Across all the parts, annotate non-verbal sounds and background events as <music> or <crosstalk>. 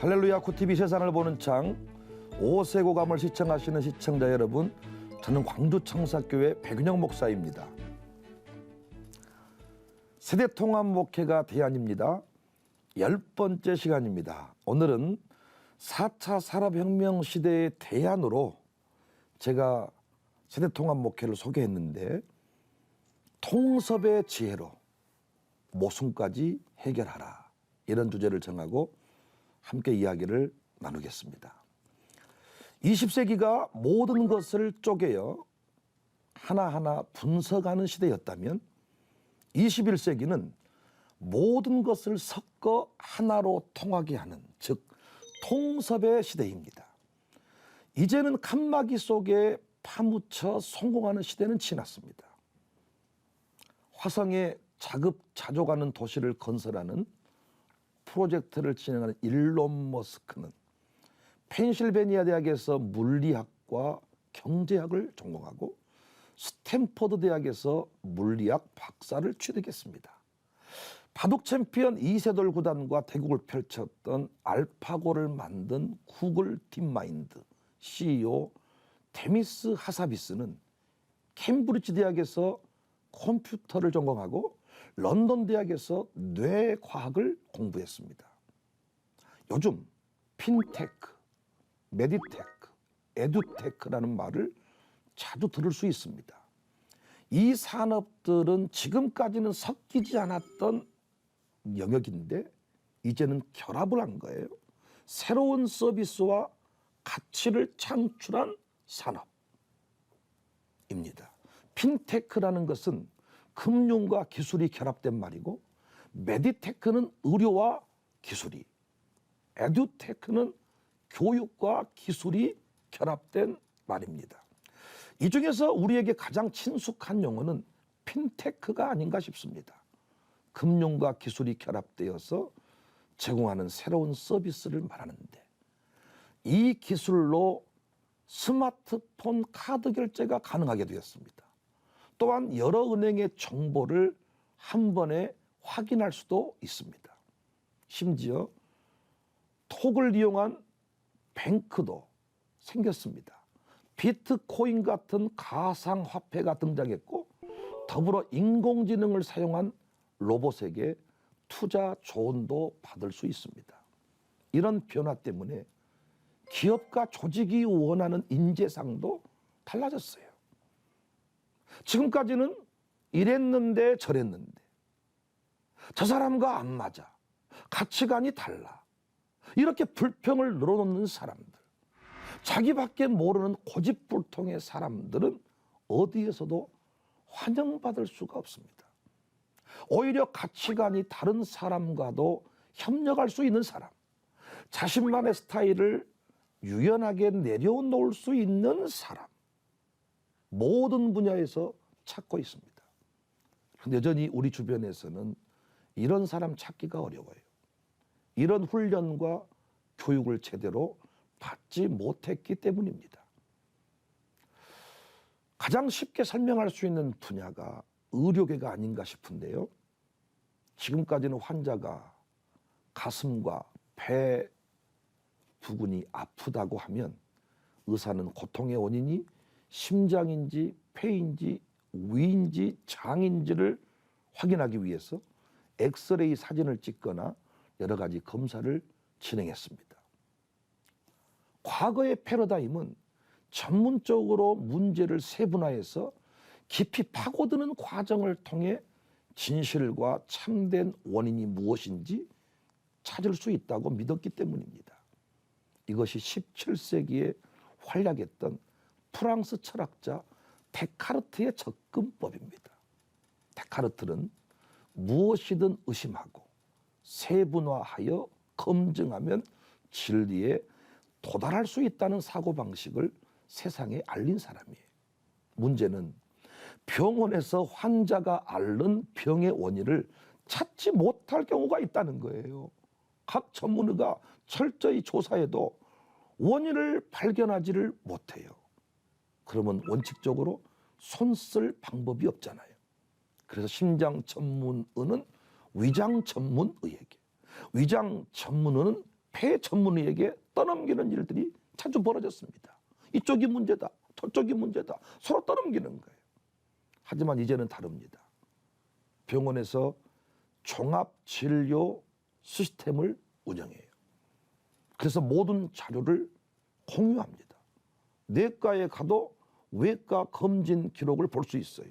할렐루야 코티비 세상을 보는 창 오세고감을 시청하시는 시청자 여러분 저는 광주청사교회 백윤영 목사입니다. 세대통합 목회가 대안입니다. 열 번째 시간입니다. 오늘은 4차 산업혁명 시대의 대안으로 제가 세대통합 목회를 소개했는데 통섭의 지혜로 모순까지 해결하라. 이런 주제를 정하고 함께 이야기를 나누겠습니다. 20세기가 모든 것을 쪼개어 하나하나 분석하는 시대였다면 21세기는 모든 것을 섞어 하나로 통하게 하는 즉 통섭의 시대입니다. 이제는 칸막이 속에 파묻혀 성공하는 시대는 지났습니다. 화성에 자급자족하는 도시를 건설하는 프로젝트를 진행하는 일론 머스크는 펜실베니아 대학에서 물리학과 경제학을 전공하고 스탠퍼드 대학에서 물리학 박사를 취득했습니다. 바둑 챔피언 이세돌 구단과 대국을 펼쳤던 알파고를 만든 구글 딥마인드 CEO 데미스 하사비스는 캠브리지 대학에서 컴퓨터를 전공하고 런던 대학에서 뇌과학을 공부했습니다. 요즘 핀테크, 메디테크, 에듀테크라는 말을 자주 들을 수 있습니다. 이 산업들은 지금까지는 섞이지 않았던 영역인데 이제는 결합을 한 거예요. 새로운 서비스와 가치를 창출한 산업입니다. 핀테크라는 것은 금융과 기술이 결합된 말이고 메디테크는 의료와 기술이 에듀테크는 교육과 기술이 결합된 말입니다. 이 중에서 우리에게 가장 친숙한 용어는 핀테크가 아닌가 싶습니다. 금융과 기술이 결합되어서 제공하는 새로운 서비스를 말하는데 이 기술로 스마트폰 카드 결제가 가능하게 되었습니다. 또한 여러 은행의 정보를 한 번에 확인할 수도 있습니다. 심지어 톡을 이용한 뱅크도 생겼습니다. 비트코인 같은 가상화폐가 등장했고 더불어 인공지능을 사용한 로봇에게 투자 조언도 받을 수 있습니다. 이런 변화 때문에 기업과 조직이 원하는 인재상도 달라졌어요. 지금까지는 이랬는데 저랬는데. 저 사람과 안 맞아. 가치관이 달라. 이렇게 불평을 늘어놓는 사람들. 자기밖에 모르는 고집불통의 사람들은 어디에서도 환영받을 수가 없습니다. 오히려 가치관이 다른 사람과도 협력할 수 있는 사람. 자신만의 스타일을 유연하게 내려놓을 수 있는 사람 모든 분야에서 찾고 있습니다. 여전히 우리 주변에서는 이런 사람 찾기가 어려워요. 이런 훈련과 교육을 제대로 받지 못했기 때문입니다. 가장 쉽게 설명할 수 있는 분야가 의료계가 아닌가 싶은데요. 지금까지는 환자가 가슴과 배 부근이 아프다고 하면 의사는 고통의 원인이 심장인지 폐인지 위인지 장인지를 확인하기 위해서 엑스레이 사진을 찍거나 여러 가지 검사를 진행했습니다. 과거의 패러다임은 전문적으로 문제를 세분화해서 깊이 파고드는 과정을 통해 진실과 참된 원인이 무엇인지 찾을 수 있다고 믿었기 때문입니다. 이것이 17세기에 활약했던 프랑스 철학자 데카르트의 접근법입니다. 데카르트는 무엇이든 의심하고 세분화하여 검증하면 진리에 도달할 수 있다는 사고방식을 세상에 알린 사람이에요. 문제는 병원에서 환자가 앓는 병의 원인을 찾지 못할 경우가 있다는 거예요. 각 전문의가 철저히 조사해도 원인을 발견하지를 못해요. 그러면 원칙적으로 손 쓸 방법이 없잖아요. 그래서 심장 전문의는 위장 전문의에게, 위장 전문의는 폐 전문의에게 떠넘기는 일들이 자주 벌어졌습니다. 이쪽이 문제다. 저쪽이 문제다. 서로 떠넘기는 거예요. 하지만 이제는 다릅니다. 병원에서 종합 진료 시스템을 운영해요. 그래서 모든 자료를 공유합니다. 내과에 가도 외과 검진 기록을 볼 수 있어요.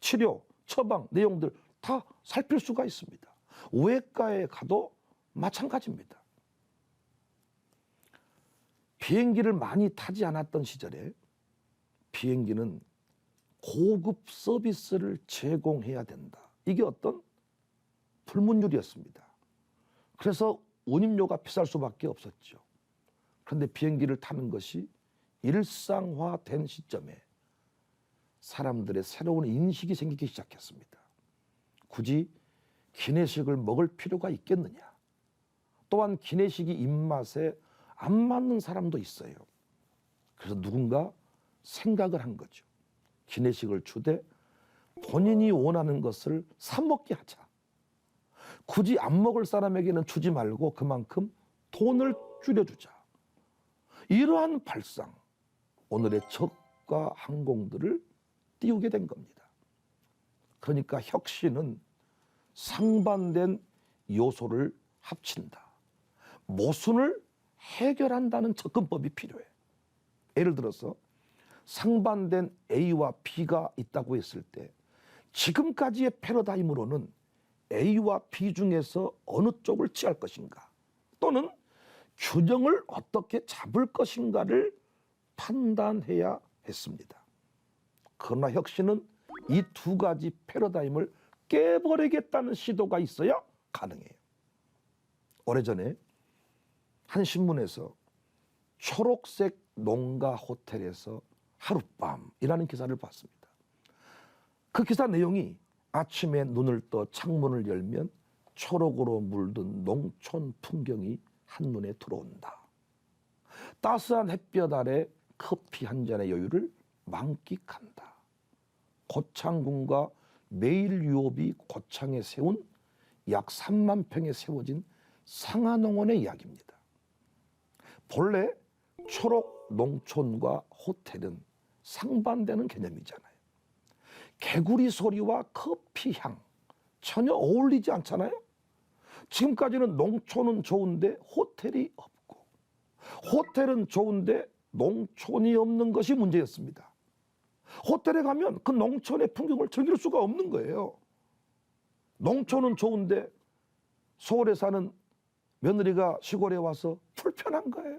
치료, 처방 내용들 다 살필 수가 있습니다. 외과에 가도 마찬가지입니다. 비행기를 많이 타지 않았던 시절에 비행기는 고급 서비스를 제공해야 된다. 이게 어떤 불문율이었습니다. 그래서 운임료가 비쌀 수밖에 없었죠. 그런데 비행기를 타는 것이 일상화된 시점에 사람들의 새로운 인식이 생기기 시작했습니다. 굳이 기내식을 먹을 필요가 있겠느냐? 또한 기내식이 입맛에 안 맞는 사람도 있어요. 그래서 누군가 생각을 한 거죠. 기내식을 주되 본인이 원하는 것을 사 먹게 하자. 굳이 안 먹을 사람에게는 주지 말고 그만큼 돈을 줄여주자. 이러한 발상, 오늘의 저가 항공들을 띄우게 된 겁니다. 그러니까 혁신은 상반된 요소를 합친다. 모순을 해결한다는 접근법이 필요해. 예를 들어서 상반된 A와 B가 있다고 했을 때 지금까지의 패러다임으로는 A와 B 중에서 어느 쪽을 취할 것인가 또는 균형을 어떻게 잡을 것인가를 판단해야 했습니다. 그러나 혁신은 이 두 가지 패러다임을 깨버리겠다는 시도가 있어야 가능해요. 오래전에 한 신문에서 초록색 농가 호텔에서 하룻밤이라는 기사를 봤습니다. 그 기사 내용이 아침에 눈을 떠 창문을 열면 초록으로 물든 농촌 풍경이 한눈에 들어온다. 따스한 햇볕 아래 커피 한 잔의 여유를 만끽한다. 고창군과 매일 유업이 고창에 세운 약 3만 평에 세워진 상하농원의 이야기입니다. 본래 초록 농촌과 호텔은 상반되는 개념이잖아요. 개구리 소리와 커피 향 전혀 어울리지 않잖아요. 지금까지는 농촌은 좋은데 호텔이 없고 호텔은 좋은데 농촌이 없는 것이 문제였습니다. 호텔에 가면 그 농촌의 풍경을 즐길 수가 없는 거예요. 농촌은 좋은데 서울에 사는 며느리가 시골에 와서 불편한 거예요.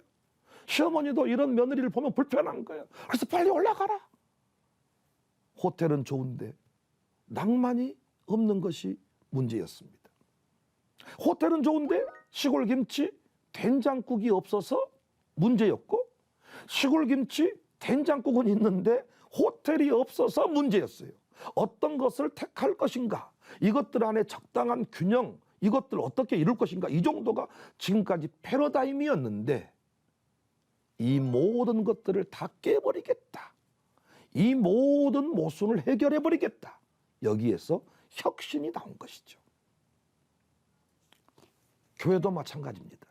시어머니도 이런 며느리를 보면 불편한 거예요. 그래서 빨리 올라가라. 호텔은 좋은데 낭만이 없는 것이 문제였습니다. 호텔은 좋은데 시골 김치, 된장국이 없어서 문제였고 시골 김치, 된장국은 있는데 호텔이 없어서 문제였어요. 어떤 것을 택할 것인가? 이것들 안에 적당한 균형, 이것들 어떻게 이룰 것인가? 이 정도가 지금까지 패러다임이었는데 이 모든 것들을 다 깨버리겠다. 이 모든 모순을 해결해 버리겠다. 여기에서 혁신이 나온 것이죠. 교회도 마찬가지입니다.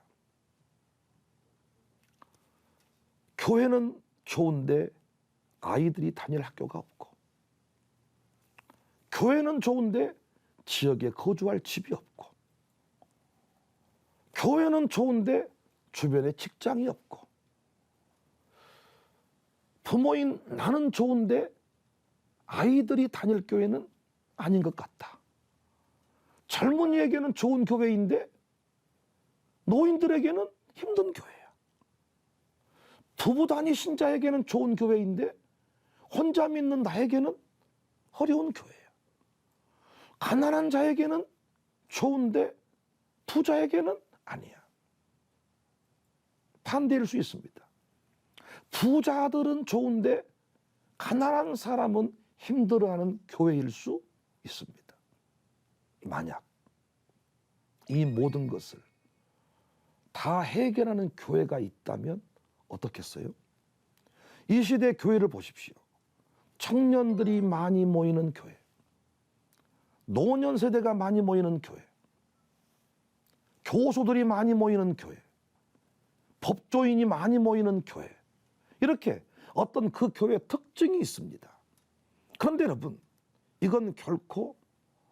교회는 좋은데 아이들이 다닐 학교가 없고, 교회는 좋은데 지역에 거주할 집이 없고, 교회는 좋은데 주변에 직장이 없고, 부모인 나는 좋은데 아이들이 다닐 교회는 아닌 것 같다. 젊은이에게는 좋은 교회인데 노인들에게는 힘든 교회야. 부부 단위 신자에게는 좋은 교회인데 혼자 믿는 나에게는 어려운 교회야. 가난한 자에게는 좋은데 부자에게는 아니야. 반대일 수 있습니다. 부자들은 좋은데 가난한 사람은 힘들어하는 교회일 수 있습니다. 만약 이 모든 것을 다 해결하는 교회가 있다면 어떻겠어요? 이 시대 교회를 보십시오. 청년들이 많이 모이는 교회, 노년 세대가 많이 모이는 교회, 교수들이 많이 모이는 교회, 법조인이 많이 모이는 교회 이렇게 어떤 그 교회 특징이 있습니다. 그런데 여러분 이건 결코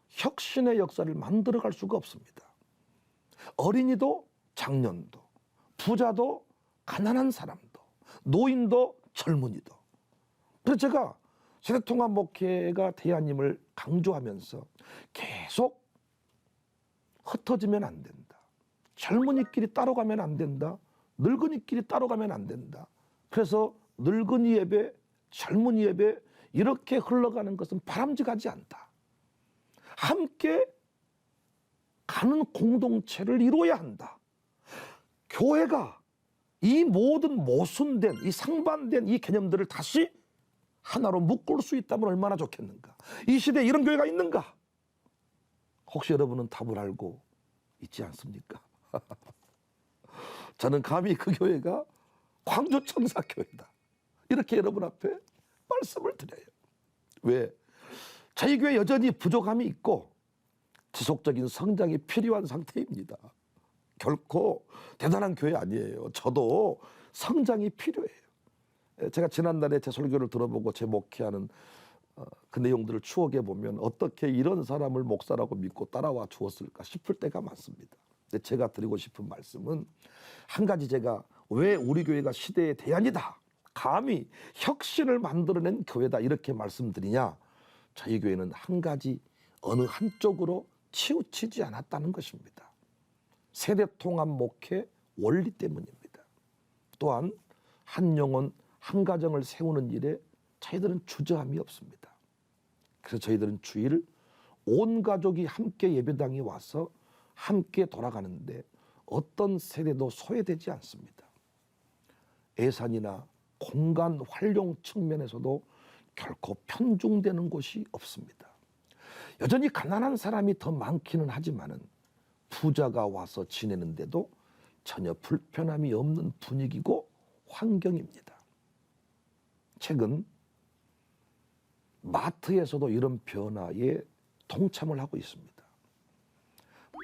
혁신의 역사를 만들어 갈 수가 없습니다. 어린이도 장년도 부자도 가난한 사람도 노인도 젊은이도 그래서 제가 세대통합 목회가 대안임을 강조하면서 계속 흩어지면 안 된다. 젊은이끼리 따로 가면 안 된다. 늙은이끼리 따로 가면 안 된다. 그래서 늙은이 예배, 젊은이 예배 이렇게 흘러가는 것은 바람직하지 않다. 함께 가는 공동체를 이루어야 한다. 교회가 이 모든 모순된 이 상반된 이 개념들을 다시 하나로 묶을 수 있다면 얼마나 좋겠는가. 이 시대에 이런 교회가 있는가? 혹시 여러분은 답을 알고 있지 않습니까? <laughs> 저는 감히 그 교회가 광주 청사교회다. 이렇게 여러분 앞에 말씀을 드려요. 왜? 저희 교회 여전히 부족함이 있고 지속적인 성장이 필요한 상태입니다. 결코 대단한 교회 아니에요. 저도 성장이 필요해요. 제가 지난달에 제 설교를 들어보고 제 목회하는 어, 그 내용들을 추억해 보면 어떻게 이런 사람을 목사라고 믿고 따라와 주었을까 싶을 때가 많습니다. 근데 제가 드리고 싶은 말씀은 한 가지 제가 왜 우리 교회가 시대의 대안이다. 감히 혁신을 만들어낸 교회다 이렇게 말씀드리냐? 저희 교회는 한 가지 어느 한쪽으로 치우치지 않았다는 것입니다. 세대 통합 목회 원리 때문입니다. 또한 한 영혼 한 가정을 세우는 일에 저희들은 주저함이 없습니다. 그래서 저희들은 주일 온 가족이 함께 예배당에 와서 함께 돌아가는데 어떤 세대도 소외되지 않습니다. 예산이나 공간 활용 측면에서도 결코 편중되는 곳이 없습니다. 여전히 가난한 사람이 더 많기는 하지만은 부자가 와서 지내는데도 전혀 불편함이 없는 분위기고 환경입니다. 최근 마트에서도 이런 변화에 동참을 하고 있습니다.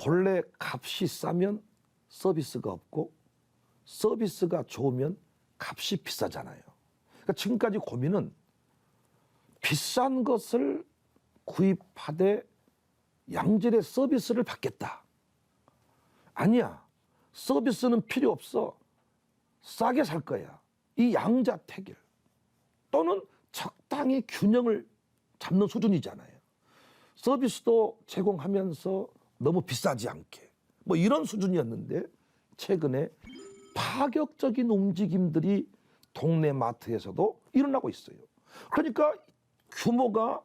본래 값이 싸면 서비스가 없고 서비스가 좋으면 값이 비싸잖아요. 그러니까 지금까지 고민은 비싼 것을 구입하되 양질의 서비스를 받겠다. 아니야. 서비스는 필요 없어. 싸게 살 거야. 이 양자택일. 또는 적당히 균형을 잡는 수준이잖아요. 서비스도 제공하면서 너무 비싸지 않게. 뭐 이런 수준이었는데 최근에 파격적인 움직임들이 동네 마트에서도 일어나고 있어요. 그러니까 규모가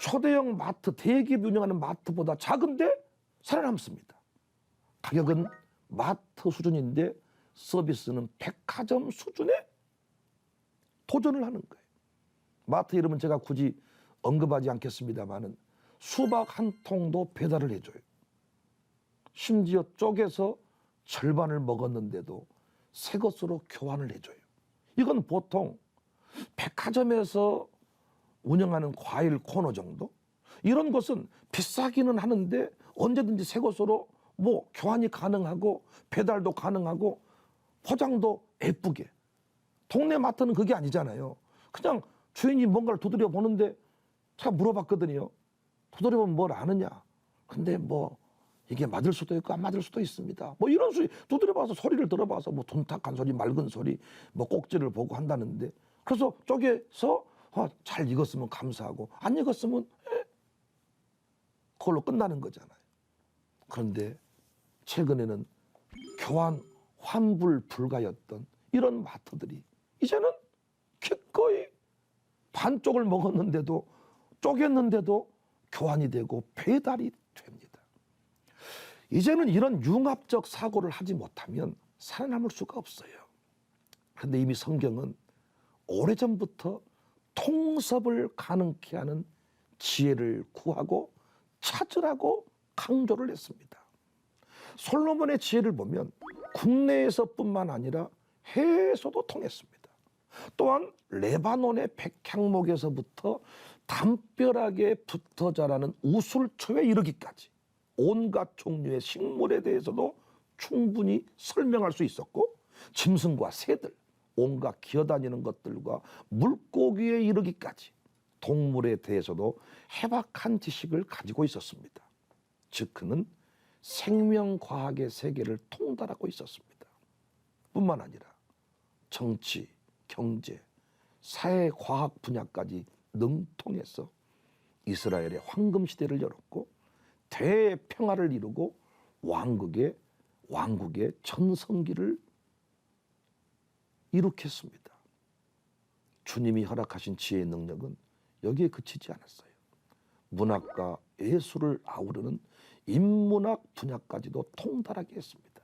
초대형 마트, 대기업 운영하는 마트보다 작은데 살아남습니다. 가격은 마트 수준인데 서비스는 백화점 수준에 도전을 하는 거예요. 마트 이름은 제가 굳이 언급하지 않겠습니다만은 수박 한 통도 배달을 해줘요. 심지어 쪼개서 절반을 먹었는데도 새 것으로 교환을 해줘요. 이건 보통 백화점에서 운영하는 과일 코너 정도? 이런 것은 비싸기는 하는데 언제든지 새 것으로 뭐 교환이 가능하고 배달도 가능하고 포장도 예쁘게. 동네 마트는 그게 아니잖아요. 그냥 주인이 뭔가를 두드려 보는데 제가 물어봤거든요. 두드려 보면 뭘 아느냐? 근데 뭐 이게 맞을 수도 있고 안 맞을 수도 있습니다. 뭐 이런 소리 두드려 봐서 소리를 들어봐서 뭐 둔탁한 소리, 맑은 소리, 뭐 꼭지를 보고 한다는데 그래서 쪼개서 어, 잘 익었으면 감사하고 안 익었으면 에, 그걸로 끝나는 거잖아요. 그런데 최근에는 교환 환불 불가였던 이런 마트들이 이제는 기꺼이 반쪽을 먹었는데도 쪼갰는데도 교환이 되고 배달이 됩니다. 이제는 이런 융합적 사고를 하지 못하면 살아남을 수가 없어요. 그런데 이미 성경은 오래전부터 통섭을 가능케 하는 지혜를 구하고 찾으라고 강조를 했습니다. 솔로몬의 지혜를 보면 국내에서뿐만 아니라 해외에서도 통했습니다. 또한 레바논의 백향목에서부터 담벼락에 붙어 자라는 우술초에 이르기까지 온갖 종류의 식물에 대해서도 충분히 설명할 수 있었고 짐승과 새들, 온갖 기어다니는 것들과 물고기에 이르기까지 동물에 대해서도 해박한 지식을 가지고 있었습니다. 즉 그는 생명과학의 세계를 통달하고 있었습니다. 뿐만 아니라 정치, 경제, 사회과학 분야까지 능통해서 이스라엘의 황금 시대를 열었고 대평화를 이루고 왕국의 왕국의 전성기를 이룩했습니다. 주님이 허락하신 지혜의 능력은 여기에 그치지 않았어요. 문학과 예술을 아우르는 인문학 분야까지도 통달하게 했습니다.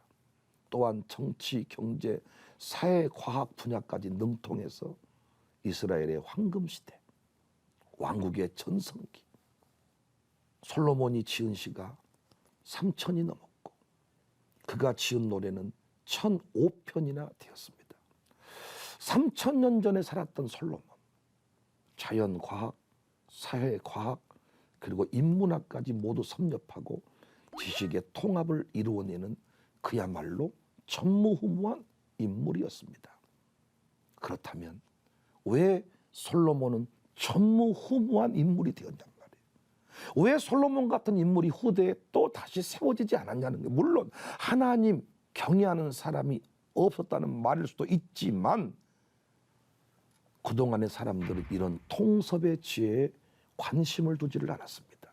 또한 정치, 경제, 사회, 과학 분야까지 능통해서 이스라엘의 황금 시대, 왕국의 전성기, 솔로몬이 지은 시가 3천이 넘었고 그가 지은 노래는 1,005편이나 되었습니다. 3천 년 전에 살았던 솔로몬, 자연 과학, 사회 과학, 그리고 인문학까지 모두 섭렵하고 지식의 통합을 이루어내는 그야말로 전무후무한 인물이었습니다. 그렇다면 왜 솔로몬은 전무후무한 인물이 되었냔 말이에요. 왜 솔로몬 같은 인물이 후대에 또 다시 세워지지 않았냐는 거예요. 물론 하나님 경외하는 사람이 없었다는 말일 수도 있지만 그동안의 사람들은 이런 통섭의 지혜에 관심을 두지를 않았습니다.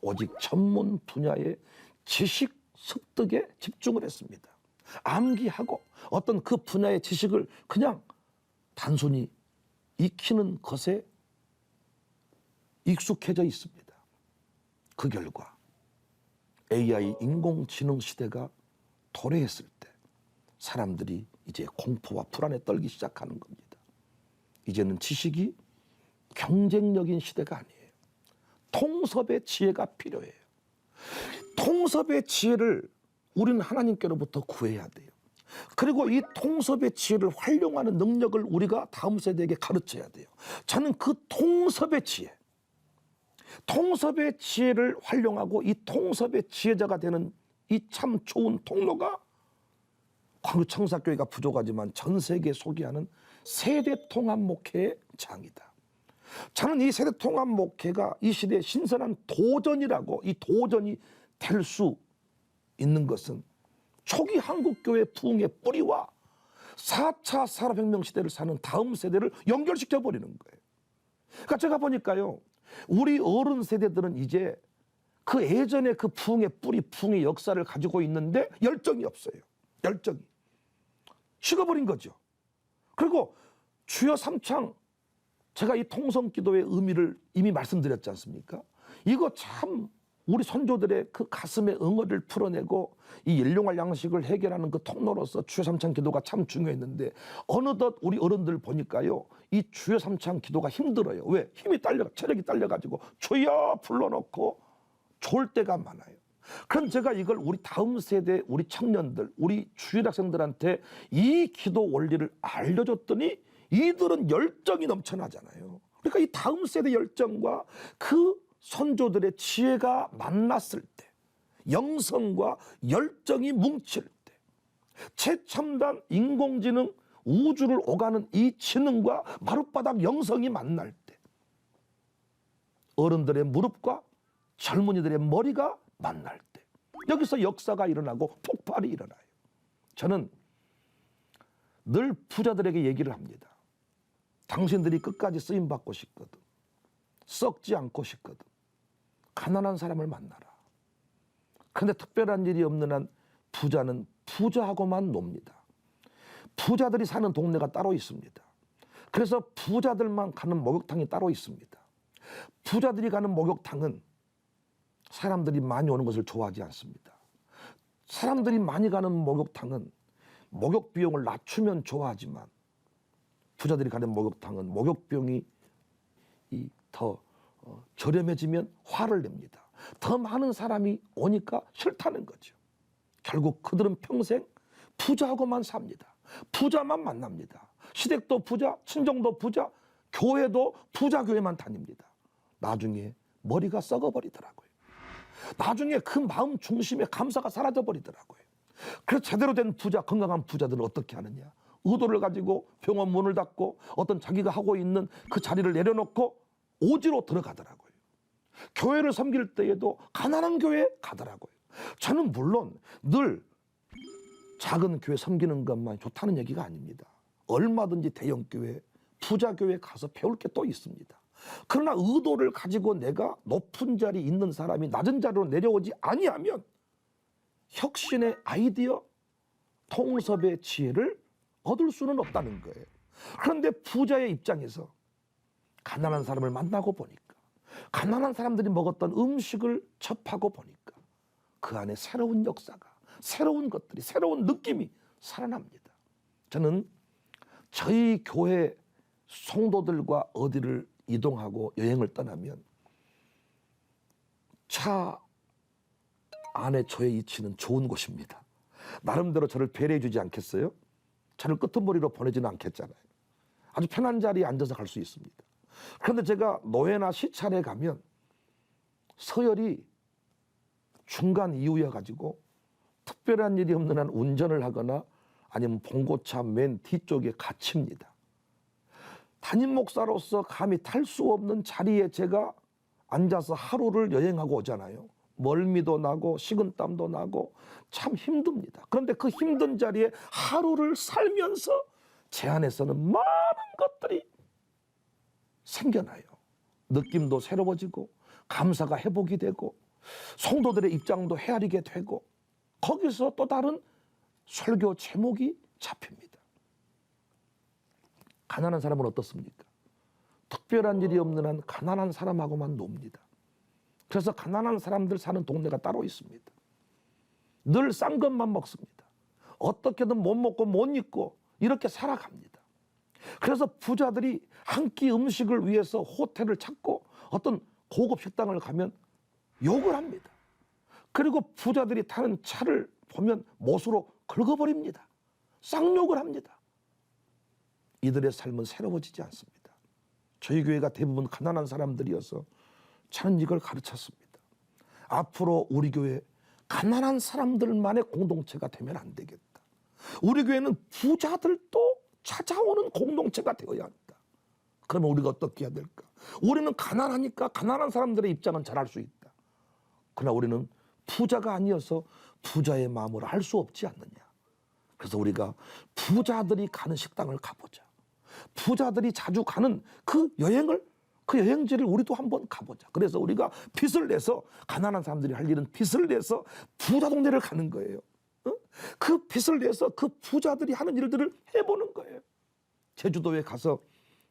오직 전문 분야의 지식 습득에 집중을 했습니다. 암기하고 어떤 그 분야의 지식을 그냥 단순히 익히는 것에 익숙해져 있습니다. 그 결과 AI 인공지능 시대가 도래했을 때 사람들이 이제 공포와 불안에 떨기 시작하는 겁니다. 이제는 지식이 경쟁력인 시대가 아니에요. 통섭의 지혜가 필요해요. 통섭의 지혜를 우리는 하나님께로부터 구해야 돼요. 그리고 이 통섭의 지혜를 활용하는 능력을 우리가 다음 세대에게 가르쳐야 돼요. 저는 그 통섭의 지혜, 통섭의 지혜를 활용하고 이 통섭의 지혜자가 되는 이 참 좋은 통로가 광주청사교회가 부족하지만 전 세계에 소개하는 세대 통합 목회의 장이다. 저는 이 세대 통합 목회가 이 시대의 신선한 도전이라고 이 도전이 될 수 있는 것은 초기 한국교회 부흥의 뿌리와 4차 산업혁명 시대를 사는 다음 세대를 연결시켜 버리는 거예요. 그러니까 제가 보니까요. 우리 어른 세대들은 이제 그 예전에 그 부흥의 뿌리, 부흥의 역사를 가지고 있는데 열정이 없어요. 열정이. 식어버린 거죠. 그리고 주여 삼창 제가 이 통성 기도의 의미를 이미 말씀드렸지 않습니까? 이거 참 우리 선조들의 그 가슴의 응어를 풀어내고 이 일용할 양식을 해결하는 그 통로로서 주여 삼창 기도가 참 중요했는데 어느덧 우리 어른들 보니까요 이 주여 삼창 기도가 힘들어요. 왜? 힘이 딸려 체력이 딸려가지고 주여 불러놓고 졸 때가 많아요. 그럼 제가 이걸 우리 다음 세대 우리 청년들 우리 주일 학생들한테 이 기도 원리를 알려줬더니 이들은 열정이 넘쳐나잖아요. 그러니까 이 다음 세대 열정과 그 선조들의 지혜가 만났을 때 영성과 열정이 뭉칠 때 최첨단 인공지능 우주를 오가는 이 지능과 마룻바닥 영성이 만날 때 어른들의 무릎과 젊은이들의 머리가 만날 때 여기서 역사가 일어나고 폭발이 일어나요. 저는 늘 부자들에게 얘기를 합니다. 당신들이 끝까지 쓰임 받고 싶거든. 썩지 않고 싶거든. 가난한 사람을 만나라. 근데 특별한 일이 없는 한 부자는 부자하고만 놉니다. 부자들이 사는 동네가 따로 있습니다. 그래서 부자들만 가는 목욕탕이 따로 있습니다. 부자들이 가는 목욕탕은 사람들이 많이 오는 것을 좋아하지 않습니다. 사람들이 많이 가는 목욕탕은 목욕 비용을 낮추면 좋아하지만 부자들이 가는 목욕탕은 목욕 비용이 이더 어, 저렴해지면 화를 냅니다. 더 많은 사람이 오니까 싫다는 거죠. 결국 그들은 평생 부자하고만 삽니다. 부자만 만납니다. 시댁도 부자, 친정도 부자, 교회도 부자 교회만 다닙니다. 나중에 머리가 썩어버리더라고요. 나중에 그 마음 중심에 감사가 사라져 버리더라고요. 그래서 제대로 된 부자, 건강한 부자들은 어떻게 하느냐? 의도를 가지고 병원 문을 닫고 어떤 자기가 하고 있는 그 자리를 내려놓고 오지로 들어가더라고요. 교회를 섬길 때에도 가난한 교회에 가더라고요. 저는 물론 늘 작은 교회 섬기는 것만 좋다는 얘기가 아닙니다. 얼마든지 대형 교회, 부자 교회 가서 배울 게 또 있습니다. 그러나 의도를 가지고 내가 높은 자리 있는 사람이 낮은 자리로 내려오지 아니하면 혁신의 아이디어, 통섭의 지혜를 얻을 수는 없다는 거예요. 그런데 부자의 입장에서 가난한 사람을 만나고 보니까 가난한 사람들이 먹었던 음식을 접하고 보니까 그 안에 새로운 역사가 새로운 것들이 새로운 느낌이 살아납니다. 저는 저희 교회 성도들과 어디를 이동하고 여행을 떠나면 차 안에 저의 위치는 좋은 곳입니다. 나름대로 저를 배려해 주지 않겠어요? 저를 끄트머리로 보내지는 않겠잖아요. 아주 편한 자리에 앉아서 갈 수 있습니다. 그런데 제가 노예나 시찰에 가면 서열이 중간 이후여 가지고 특별한 일이 없는 한 운전을 하거나 아니면 봉고차 맨 뒤쪽에 갇힙니다. 담임 목사로서 감히 탈 수 없는 자리에 제가 앉아서 하루를 여행하고 오잖아요. 멀미도 나고 식은땀도 나고 참 힘듭니다. 그런데 그 힘든 자리에 하루를 살면서 제 안에서는 많은 것들이 생겨나요. 느낌도 새로워지고 감사가 회복이 되고 성도들의 입장도 헤아리게 되고 거기서 또 다른 설교 제목이 잡힙니다. 가난한 사람은 어떻습니까? 특별한 일이 없는 한 가난한 사람하고만 놉니다. 그래서 가난한 사람들 사는 동네가 따로 있습니다. 늘 싼 것만 먹습니다. 어떻게든 못 먹고 못 입고 이렇게 살아갑니다. 그래서 부자들이 한 끼 음식을 위해서 호텔을 찾고 어떤 고급 식당을 가면 욕을 합니다. 그리고 부자들이 타는 차를 보면 못으로 긁어버립니다. 쌍욕을 합니다. 이들의 삶은 새로워지지 않습니다. 저희 교회가 대부분 가난한 사람들이어서 저는 이걸 가르쳤습니다. 앞으로 우리 교회 가난한 사람들만의 공동체가 되면 안 되겠다. 우리 교회는 부자들도 찾아오는 공동체가 되어야 한다. 그러면 우리가 어떻게 해야 될까? 우리는 가난하니까 가난한 사람들의 입장은 잘할 수 있다. 그러나 우리는 부자가 아니어서 부자의 마음으로 할수 없지 않느냐. 그래서 우리가 부자들이 가는 식당을 가보자. 부자들이 자주 가는 그 여행을 그 여행지를 우리도 한번 가보자. 그래서 우리가 빚을 내서 가난한 사람들이 할 일은 빚을 내서 부자 동네를 가는 거예요. 어? 그 빚을 내서 그 부자들이 하는 일들을 해보는 거예요. 제주도에 가서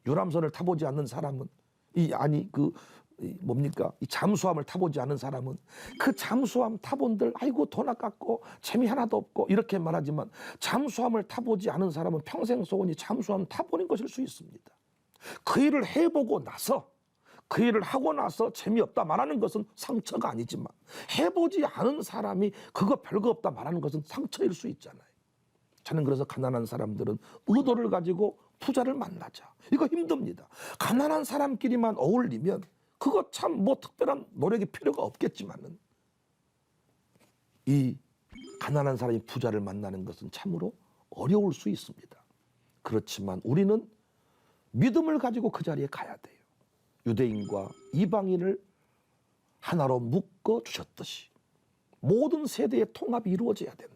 유람선을 타보지 않는 사람은 이 아니 그 이 뭡니까 이 잠수함을 타보지 않은 사람은 그 잠수함 타본들 아이고 돈 아깝고 재미 하나도 없고 이렇게 말하지만 잠수함을 타보지 않은 사람은 평생 소원이 잠수함 타보는 것일 수 있습니다. 그 일을 해보고 나서 그 일을 하고 나서 재미없다 말하는 것은 상처가 아니지만 해보지 않은 사람이 그거 별거 없다 말하는 것은 상처일 수 있잖아요. 저는 그래서 가난한 사람들은 의도를 가지고 부자를 만나자. 이거 힘듭니다. 가난한 사람끼리만 어울리면 그거 참 뭐 특별한 노력이 필요가 없겠지만은 이 가난한 사람이 부자를 만나는 것은 참으로 어려울 수 있습니다. 그렇지만 우리는 믿음을 가지고 그 자리에 가야 돼요. 유대인과 이방인을 하나로 묶어 주셨듯이 모든 세대의 통합이 이루어져야 된다.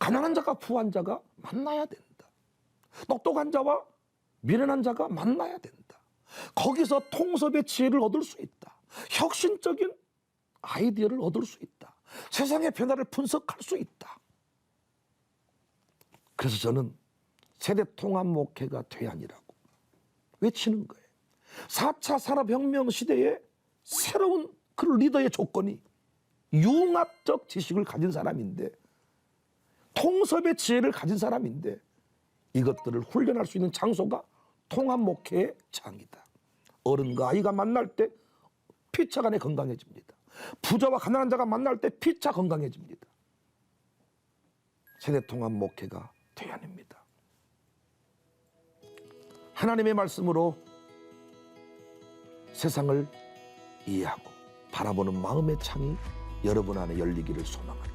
가난한 자가 부한 자가 만나야 된다. 똑똑한 자와 미련한 자가 만나야 된다. 거기서 통섭의 지혜를 얻을 수 있다. 혁신적인 아이디어를 얻을 수 있다. 세상의 변화를 분석할 수 있다. 그래서 저는 세대 통합 목회가 퇴안이라고 외치는 거예요. 4차 산업혁명 시대에 새로운 그 리더의 조건이 융합적 지식을 가진 사람인데 통섭의 지혜를 가진 사람인데 이것들을 훈련할 수 있는 장소가 통합 목회의 장이다. 어른과 아이가 만날 때 피차 간에 건강해집니다. 부자와 가난한 자가 만날 때 피차 건강해집니다. 세대 통합 목회가 대안입니다. 하나님의 말씀으로 세상을 이해하고 바라보는 마음의 창이 여러분 안에 열리기를 소망합니다.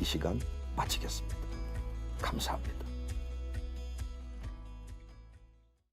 이 시간 마치겠습니다. 감사합니다.